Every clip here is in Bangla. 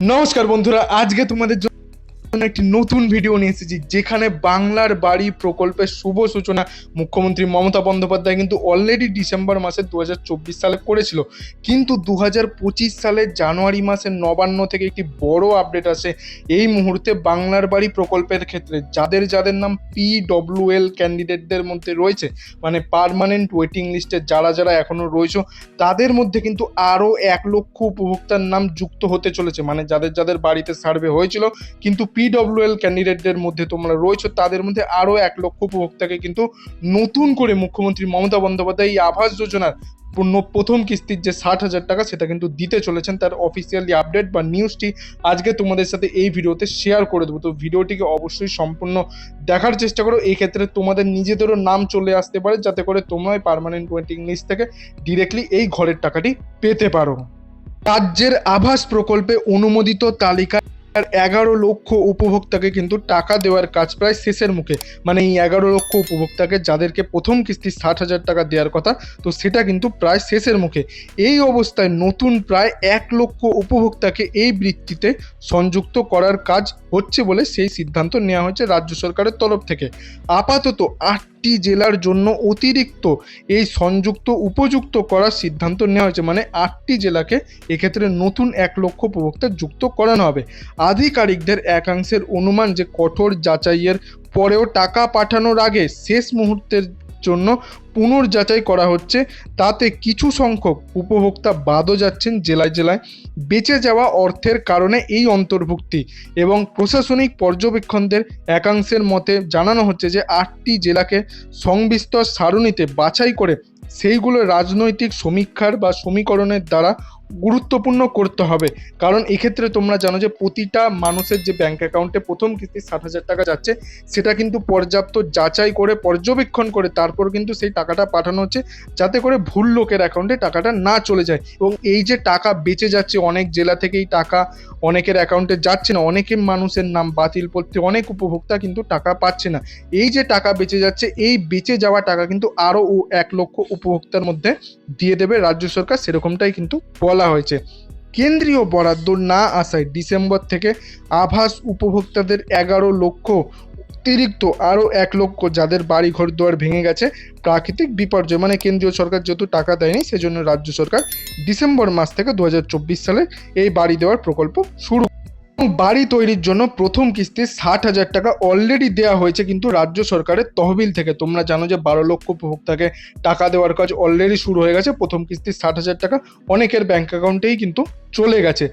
নমস্কার বন্ধুরা আজকে তোমাদের একটি নতুন ভিডিও নিয়ে এসেছি, যেখানে বাংলার বাড়ি প্রকল্পের শুভ সূচনা মুখ্যমন্ত্রী মমতা বন্দ্যোপাধ্যায় কিন্তু অলরেডি ডিসেম্বর মাসে দু হাজার চব্বিশ সালে করেছিল। কিন্তু দু হাজার সালের জানুয়ারি মাসের নবান্ন থেকে একটি বড় আপডেট আসে। এই মুহূর্তে বাংলার বাড়ি প্রকল্পের ক্ষেত্রে যাদের যাদের নাম পি এল ক্যান্ডিডেটদের মধ্যে রয়েছে মানে পার্মানেন্ট ওয়েটিং লিস্টে যারা যারা এখনও রয়েছে, তাদের মধ্যে কিন্তু আরও এক লক্ষ উপভোক্তার নাম যুক্ত হতে চলেছে। মানে যাদের যাদের বাড়িতে সার্ভে হয়েছিল, কিন্তু পিডব্লিউএল ক্যান্ডিডেটদের মধ্যে তোমরা রয়েছে, তাদের মধ্যে আরও এক লক্ষ উপভোক্তাকে কিন্তু নতুন করে মুখ্যমন্ত্রী মমতা বন্দ্যোপাধ্যায় এই আবাস যোজনার প্রথম কিস্তির যে ষাট হাজার টাকা, সেটা কিন্তু দিতে চলেছেন। তার অফিসিয়ালি আপডেট বা নিউজটি আজকে তোমাদের সাথে এই ভিডিওতে শেয়ার করে দেবো। তো ভিডিওটিকে অবশ্যই সম্পূর্ণ দেখার চেষ্টা করো। এই ক্ষেত্রে তোমাদের নিজেদেরও নাম চলে আসতে পারে, যাতে করে তোমরা পার্মানেন্ট ওয়েটিং লিস্ট থেকে ডিরেক্টলি এই ঘরের টাকাটি পেতে পারো। রাজ্যের আবাস প্রকল্পে অনুমোদিত তালিকা এগারো লক্ষ উপভোক্তাকে কিন্তু টাকা দেওয়ার কাজ প্রায় শেষের মুখে। মানে এই এগারো লক্ষ উপভোক্তাকে যাদেরকে প্রথম কিস্তি ষাট হাজার টাকা দেওয়ার কথা, তো সেটা কিন্তু প্রায় শেষের মুখে। এই অবস্থায় নতুন প্রায় এক লক্ষ উপভোক্তাকে এই বৃত্তিতে সংযুক্ত করার কাজ হচ্ছে বলে সেই সিদ্ধান্ত নেওয়া হয়েছে রাজ্য সরকারের তরফ থেকে। আপাতত আটটি জেলার জন্য অতিরিক্ত এই সংযুক্ত উপযুক্ত করার সিদ্ধান্ত নেওয়া হয়েছে। মানে আটটি জেলাকে এক্ষেত্রে নতুন এক লক্ষ উপভোক্তা যুক্ত করানো হবে। আধিকারিকদের একাংশের অনুমান যে কঠোর যাচাইয়ের পরেও টাকা পাঠানোর আগে শেষ মুহূর্তের জন্য পুনর্যাচাই করা হচ্ছে। তাতে কিছু সংখ্যক উপভোক্তা বাদও যাচ্ছেন জেলায় জেলায়। বেঁচে যাওয়া অর্থের কারণে এই অন্তর্ভুক্তি এবং প্রশাসনিক পর্যবেক্ষণদের একাংশের মতে জানানো হচ্ছে যে আটটি জেলাকে সংবিস্তর সারণীতে বাছাই করে সেইগুলো রাজনৈতিক সমীক্ষার বা সমীকরণের দ্বারা গুরুত্বপূর্ণ করতে হবে। কারণ এক্ষেত্রে তোমরা জানো যে প্রতিটা মানুষের যে ব্যাংক অ্যাকাউন্টে প্রথম কিস্তি ষাট হাজার টাকা যাচ্ছে, সেটা কিন্তু পর্যাপ্ত যাচাই করে, পর্যবেক্ষণ করে, তারপর কিন্তু সেই টাকাটা পাঠানো হচ্ছে, যাতে করে ভুল লোকের অ্যাকাউন্টে টাকাটা না চলে যায়। এবং এই যে টাকা বেঁচে যাচ্ছে, অনেক জেলা থেকেই টাকা অনেকের অ্যাকাউন্টে যাচ্ছে না, অনেকে মানুষের নাম বাতিল করতে অনেক উপভোক্তা কিন্তু টাকা পাচ্ছে না। এই যে টাকা বেঁচে যাচ্ছে, এই বেঁচে যাওয়া টাকা কিন্তু আরও এক লক্ষ উপভোক্তার মধ্যে দিয়ে দেবে রাজ্য সরকার, সেরকমটাই কিন্তু বলা হয়েছে। কেন্দ্রীয় বরাদ্দ না আসায় ডিসেম্বর থেকে আভাস উপভোক্তাদের এগারো লক্ষ, অতিরিক্ত আরও এক লক্ষ যাদের বাড়ি ঘর দুয়ার ভেঙে গেছে, প্রাকৃতিক বিপর্যয়। মানে কেন্দ্রীয় সরকার যেহেতু টাকা দেয়নি, সেজন্য রাজ্য সরকার ডিসেম্বর মাস থেকে দু হাজার চব্বিশ সালে এই বাড়ি দেওয়ার প্রকল্প শুরু বাড়ি তৈরির জন্য প্রথম কিস্তি ষাট হাজার টাকা অলরেডি দেওয়া হয়েছে কিন্তু রাজ্য সরকারের তহবিল থেকে। তোমরা জানো যে বারো লক্ষ উপভোক্তাকে টাকা দেওয়ার কাজ অলরেডি শুরু হয়ে গেছে। প্রথম কিস্তি ষাট হাজার টাকা অনেকের ব্যাঙ্ক অ্যাকাউন্টেই কিন্তু চলে গেছে।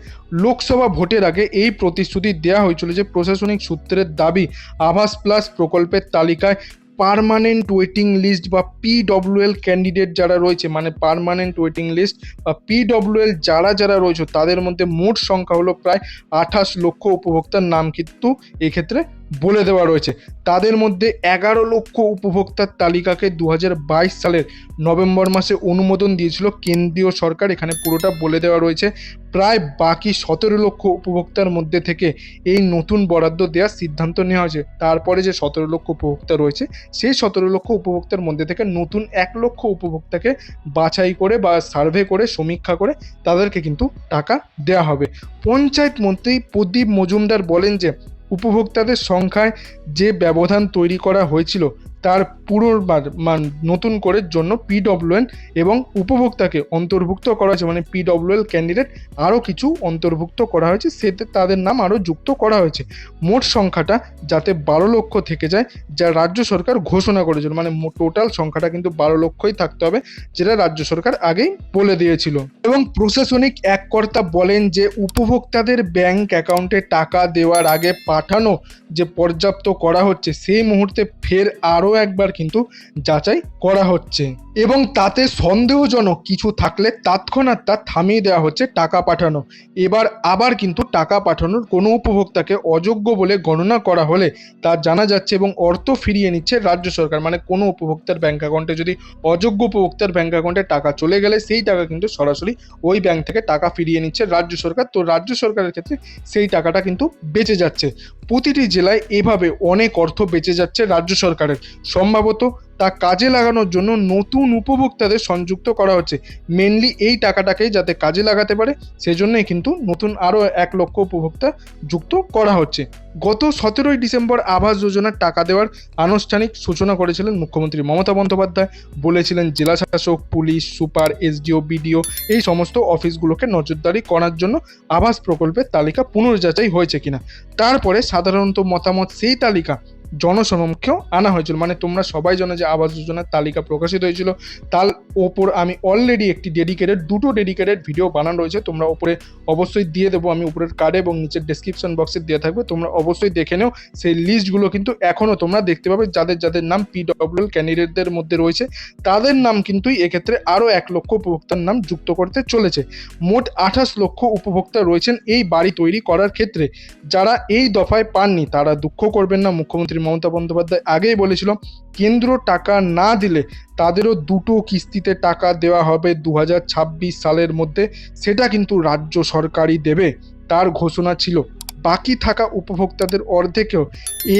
লোকসভা ভোটের আগে এই প্রতিশ্রুতি দেওয়া হয়েছিল যে প্রশাসনিক সূত্রের দাবি আভাস প্লাস প্রকল্পের তালিকায় পার্মানেন্ট ওয়েটিং লিস্ট বা পিডব্লিউএল ক্যান্ডিডেট যারা রয়েছে মানে পারমানেন্ট ওয়েটিং লিস্ট বা পিডব্লিউএল যারা যারা রয়েছে, তাদের মধ্যে মোট সংখ্যা হলো প্রায় আঠাশ লক্ষ উপভোক্তার নাম কিন্তু এক্ষেত্রে বলে দেওয়া রয়েছে। তাদের মধ্যে এগারো লক্ষ উপভোক্তার তালিকাকে দু হাজার বাইশ সালের নভেম্বর মাসে অনুমোদন দিয়েছিল কেন্দ্রীয় সরকার। এখানে পুরোটা বলে দেওয়া রয়েছে। প্রায় বাকি সতেরো লক্ষ উপভোক্তার মধ্যে থেকে এই নতুন বরাদ্দ দেওয়ার সিদ্ধান্ত নেওয়া হয়েছে। তারপরে যে সতেরো লক্ষ উপভোক্তা রয়েছে, সেই সতেরো লক্ষ উপভোক্তার মধ্যে থেকে নতুন এক লক্ষ উপভোক্তাকে বাছাই করে বা সার্ভে করে, সমীক্ষা করে তাদেরকে কিন্তু টাকা দেওয়া হবে। পঞ্চায়েত মন্ত্রী প্রদীপ মজুমদার বলেন যে উপভোক্তাদের সংখ্যায় যে ব্যবধান তৈরি করা হয়েছিল তার পুনর্বার মান নতুন করে জন্য পিডব্লিউএন এবং উপভোক্তাকে অন্তর্ভুক্ত করা হয়েছে। মানে পিডব্লিউএল ক্যান্ডিডেট আরও কিছু অন্তর্ভুক্ত করা হয়েছে। সেতে তাদের নাম আরও যুক্ত করা হয়েছে। মোট সংখ্যাটা যাতে বারো লক্ষ থেকে যায়, যা রাজ্য সরকার ঘোষণা করেছিল। মানে টোটাল সংখ্যাটা কিন্তু বারো লক্ষই থাকতে হবে, যেটা রাজ্য সরকার আগেই বলে দিয়েছিল। এবং প্রশাসনিক এক কর্তা বলেন যে, উপভোক্তাদের ব্যাংক অ্যাকাউন্টে টাকা দেওয়ার আগে পাঠানো যে পর্যাপ্ত করা হচ্ছে, সেই মুহূর্তে ফের আরও একবার কিন্তু যাচাই করা হচ্ছে। এবং তাতে সন্দেহজনক কিছু থাকলে তৎক্ষণাৎ তা থামিয়ে দেওয়া হচ্ছে টাকা পাঠানো। এবার আবার কিন্তু টাকা পাঠানোর কোনো উপভোক্তাকে অযোগ্য বলে গণনা করা হলে তা জানা যাচ্ছে এবং অর্থ ফিরিয়ে নিচ্ছে রাজ্য সরকার। মানে কোনো উপভোক্তার ব্যাঙ্ক অ্যাকাউন্টে যদি অযোগ্য উপভোক্তার ব্যাঙ্ক অ্যাকাউন্টে টাকা চলে গেলে সেই টাকা কিন্তু সরাসরি ওই ব্যাংক থেকে টাকা ফিরিয়ে নিচ্ছে রাজ্য সরকার। তো রাজ্য সরকারের ক্ষেত্রে সেই টাকাটা কিন্তু বেঁচে যাচ্ছে। প্রতিটি জেলায় এভাবে অনেক অর্থ বেঁচে যাচ্ছে রাজ্য সরকারের। সম্ভবত তা কাজে লাগানোর জন্য নতুন উপভোক্তাদের সংযুক্ত করা হচ্ছে। মেনলি এই টাকাটাকেই যাতে কাজে লাগাতে পারে, সেজন্যই কিন্তু নতুন আরও এক লক্ষ উপভোক্তা যুক্ত করা হচ্ছে। গত সতেরোই ডিসেম্বর আবাস যোজনার টাকা দেওয়ার আনুষ্ঠানিক সূচনা করেছিলেন মুখ্যমন্ত্রী মমতা বন্দ্যোপাধ্যায়। বলেছিলেন জেলা শাসক পুলিশ, সুপার, এসডিও, বিডিও এই সমস্ত অফিসগুলোকে নজরদারি করার জন্য আবাস প্রকল্পের তালিকা পুনর্যাচাই হয়েছে কিনা। তারপরে সাধারণত মতামত সেই তালিকা জনসমক্ষেও আনা হয়েছিল। মানে তোমরা সবাই জানো যে আবাস যোজনার তালিকা প্রকাশিত হয়েছিল। তার ওপর আমি অলরেডি একটি ডেডিকেটেড দুটো ডেডিকেটেড ভিডিও বানানো রয়েছে। তোমরা ওপরে অবশ্যই দিয়ে দেবো। আমি উপরের কার্ডে এবং নিচের ডেসক্রিপশন বক্সে দেওয়া থাকবে। তোমরা অবশ্যই দেখে নেও। সেই লিস্টগুলো কিন্তু এখনও তোমরা দেখতে পাবে। যাদের যাদের নাম পিডব্লিউএল ক্যান্ডিডেটদের মধ্যে রয়েছে, তাদের নাম কিন্তু এক্ষেত্রে আরও এক লক্ষ উপভোক্তার নাম যুক্ত করতে চলেছে। মোট আঠাশ লক্ষ উপভোক্তা রয়েছেন এই বাড়ি তৈরি করার ক্ষেত্রে। যারা এই দফায় পাননি, তারা দুঃখ করবেন না। মুখ্যমন্ত্রী মমতা বন্দ্যোপাধ্যায় আগেই বলেছিল, কেন্দ্র টাকা না দিলে তাদেরও দুটো কিস্তিতে টাকা দেওয়া হবে দু হাজার ছাব্বিশ সালের মধ্যে। সেটা কিন্তু রাজ্য সরকারই দেবে, তার ঘোষণা ছিল। বাকি থাকা উপভোক্তাদের অর্ধেকেও এ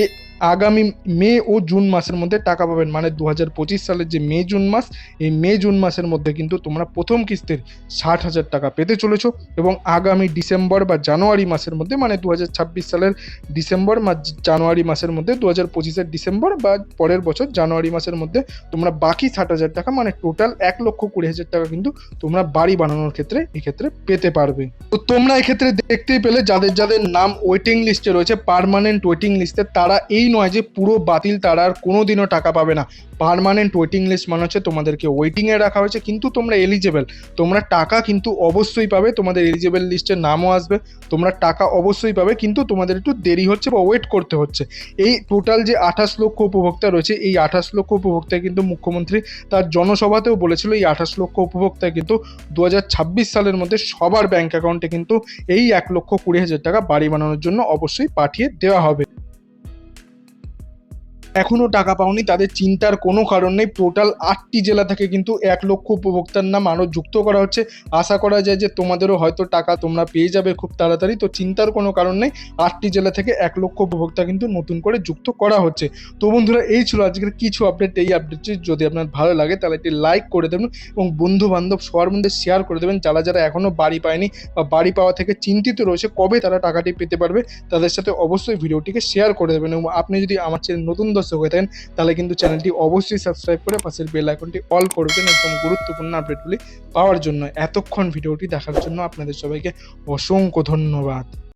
আগামী মে ও জুন মাসের মধ্যে টাকা পাবেন। মানে দু হাজার পঁচিশ সালের যে মে জুন মাস, এই মে জুন মাসের মধ্যে কিন্তু তোমরা প্রথম কিস্তির ষাট হাজার টাকা পেতে চলেছো এবং আগামী ডিসেম্বর বা জানুয়ারি মাসের মধ্যে মানে দু হাজার ছাব্বিশ সালের ডিসেম্বর বা জানুয়ারি মাসের মধ্যে দু হাজার পঁচিশের ডিসেম্বর বা পরের বছর জানুয়ারি মাসের মধ্যে তোমরা বাকি ষাট হাজার টাকা মানে টোটাল এক লক্ষ কুড়ি হাজার টাকা কিন্তু তোমরা বাড়ি বানানোর ক্ষেত্রে, এক্ষেত্রে পেতে পারবে। তো তোমরা এক্ষেত্রে দেখতেই পেলে, যাদের যাদের নাম ওয়েটিং লিস্টে রয়েছে পার্মানেন্ট ওয়েটিং লিস্টে তারা এই নয় যে পুরো বাতিল তারা আর কোনোদিনও টাকা পাবে না। পারমানেন্ট ওয়েটিং লিস্ট মানে হচ্ছে তোমাদেরকে ওয়েটিংয়ে রাখা হয়েছে, কিন্তু তোমরা এলিজেবেল তোমরা টাকা কিন্তু অবশ্যই পাবে, তোমাদের এলিজেবেল লিস্টের নামও আসবে, তোমরা টাকা অবশ্যই পাবে, কিন্তু তোমাদের একটু দেরি হচ্ছে বা ওয়েট করতে হচ্ছে। এই টোটাল যে আঠাশ লক্ষ উপভোক্তা রয়েছে, এই আঠাশ লক্ষ উপভোক্তা কিন্তু মুখ্যমন্ত্রী তার জনসভাতেও বলেছিল, এই আঠাশ লক্ষ উপভোক্তা কিন্তু দু হাজার ছাব্বিশ সালের মধ্যে সবার ব্যাংক অ্যাকাউন্টে কিন্তু এই এক লক্ষ কুড়ি হাজার টাকা বাড়ি বানানোর জন্য অবশ্যই পাঠিয়ে দেওয়া হবে। এখনও টাকা পাওনি, তাদের চিন্তার কোনো কারণ নেই। টোটাল আটটি জেলা থেকে কিন্তু এক লক্ষ উপভোক্তার নাম আরও যুক্ত করা হচ্ছে। আশা করা যায় যে তোমাদেরও হয়তো টাকা তোমরা পেয়ে যাবে খুব তাড়াতাড়ি, তো চিন্তার কোনো কারণ নেই। আটটি জেলা থেকে এক লক্ষ উপভোক্তা কিন্তু নতুন করে যুক্ত করা হচ্ছে। তো বন্ধুরা, এই ছিল আজকের কিছু আপডেট এই আপডেটটি যদি আপনার ভালো লাগে তাহলে একটি লাইক করে দেবেন এবং বন্ধু বান্ধব সবার মধ্যে শেয়ার করে দেবেন। যারা যারা এখনও বাড়ি পায়নি বা বাড়ি পাওয়া থেকে চিন্তিত রয়েছে কবে তারা টাকাটি পেতে পারবে, তাদের সাথে অবশ্যই ভিডিওটিকে শেয়ার করে দেবেন এবং আপনি যদি আমার চ্যানেল নতুন দর্শক হয়ে থাকেন তাহলে কিন্তু চ্যানেলটি অবশ্যই সাবস্ক্রাইব করে পাশের বেল আইকনটি অল করবেন একদম গুরুত্বপূর্ণ আপডেটগুলি পাওয়ার জন্য। এতক্ষণ ভিডিওটি দেখার জন্য আপনাদের সবাইকে অসংখ্য ধন্যবাদ।